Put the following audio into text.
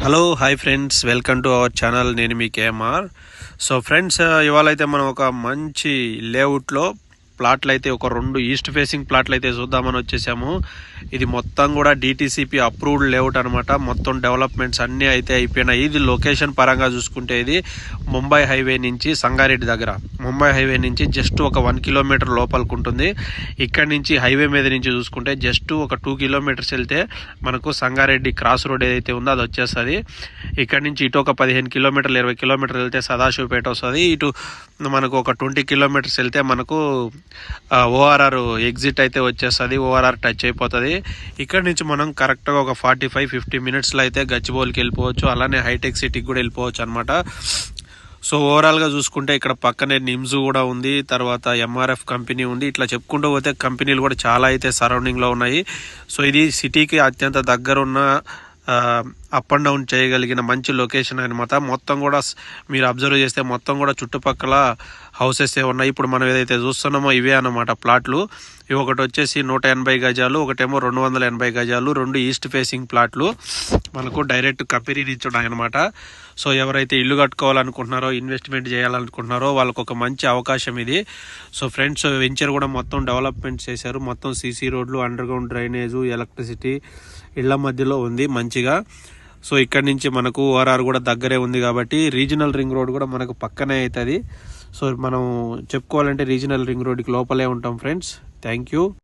Hello hi friends welcome to our channel నేను మీ KMR so friends ఇవాళ అయితే మనం ఒక మంచి లేఅవుట్లో ప్లాట్లు అయితే ఒక రెండు ఈస్ట్ ఫేసింగ్ ప్లాట్లు అయితే చూద్దామని వచ్చేసాము. ఇది మొత్తం కూడా డిటీసీపీ అప్రూవ్డ్ లేఅవుట్ అనమాట మొత్తం డెవలప్మెంట్స్ అన్నీ అయితే అయిపోయినాయి. ఇది లొకేషన్ పరంగా చూసుకుంటే ఇది ముంబై హైవే నుంచి సంగారెడ్డి దగ్గర. ముంబై హైవే నుంచి జస్ట్ ఒక వన్ కిలోమీటర్ లోపలికి ఉంటుంది. ఇక్కడ నుంచి హైవే మీద నుంచి చూసుకుంటే జస్ట్ ఒక టూ కిలోమీటర్స్ వెళ్తే మనకు సంగారెడ్డి క్రాస్ రోడ్ ఏదైతే ఉందో అది వచ్చేస్తుంది. ఇక్కడ నుంచి ఇటు ఒక పదిహేను కిలోమీటర్లు ఇరవై కిలోమీటర్లు వెళ్తే సదాశివపేట వస్తుంది. ఇటు మనకు ఒక ట్వంటీ కిలోమీటర్స్ వెళ్తే మనకు ఓఆర్ఆర్ ఎగ్జిట్ అయితే వచ్చేస్తుంది ఓఆర్ఆర్ టచ్ అయిపోతుంది. ఇక్కడ నుంచి మనం కరెక్ట్గా ఒక ఫార్టీ ఫైవ్ ఫిఫ్టీ మినిట్స్లో అయితే గచ్చిబౌలికి వెళ్ళిపోవచ్చు అలానే హైటెక్ సిటీకి కూడా వెళ్ళిపోవచ్చు అనమాట సో ఓవరాల్గా చూసుకుంటే ఇక్కడ పక్కనే నిమ్స్ కూడా ఉంది తర్వాత ఎంఆర్ఎఫ్ కంపెనీ ఉంది. ఇట్లా చెప్పుకుంటూ పోతే కంపెనీలు కూడా చాలా అయితే సరౌండింగ్లో ఉన్నాయి. సో ఇది సిటీకి అత్యంత దగ్గరున్న అప్ అండ్ డౌన్ చేయగలిగిన మంచి లొకేషన్ అనమాట మొత్తం కూడా మీరు అబ్జర్వ్ చేస్తే మొత్తం కూడా చుట్టుపక్కల హౌసెస్ ఏ ఉన్నాయి. ఇప్పుడు మనం ఏదైతే చూస్తున్నామో ఇవే అనమాట ప్లాట్లు ఇవి ఒకటి వచ్చేసి నూట ఎనభై గజాలు ఒకటేమో రెండు వందల ఎనభై గజాలు రెండు ఈస్ట్ ఫేసింగ్ ప్లాట్లు మనకు డైరెక్ట్ కంపెనీ నుంచి ఉన్నాయన్నమాట. సో ఎవరైతే ఇల్లు కట్టుకోవాలనుకుంటున్నారో ఇన్వెస్ట్మెంట్ చేయాలనుకుంటున్నారో వాళ్ళకు ఒక మంచి అవకాశం ఇది. సో ఫ్రెండ్స్ వెంచర్ కూడా మొత్తం డెవలప్మెంట్ చేశారు. మొత్తం సీసీ రోడ్లు అండర్ గ్రౌండ్ డ్రైనేజు ఎలక్ట్రిసిటీ ఇళ్ళ మధ్యలో ఉంది మంచిగా. సో ఇక్కడ నుంచి మనకు ఓఆర్ఆర్ కూడా దగ్గరే ఉంది కాబట్టి రీజనల్ రింగ్ రోడ్ కూడా మనకు పక్కనే అవుతుంది సో మనం చెప్పుకోవాలంటే రీజనల్ రింగ్ రోడ్కి లోపలే ఉంటాం ఫ్రెండ్స్. Thank you.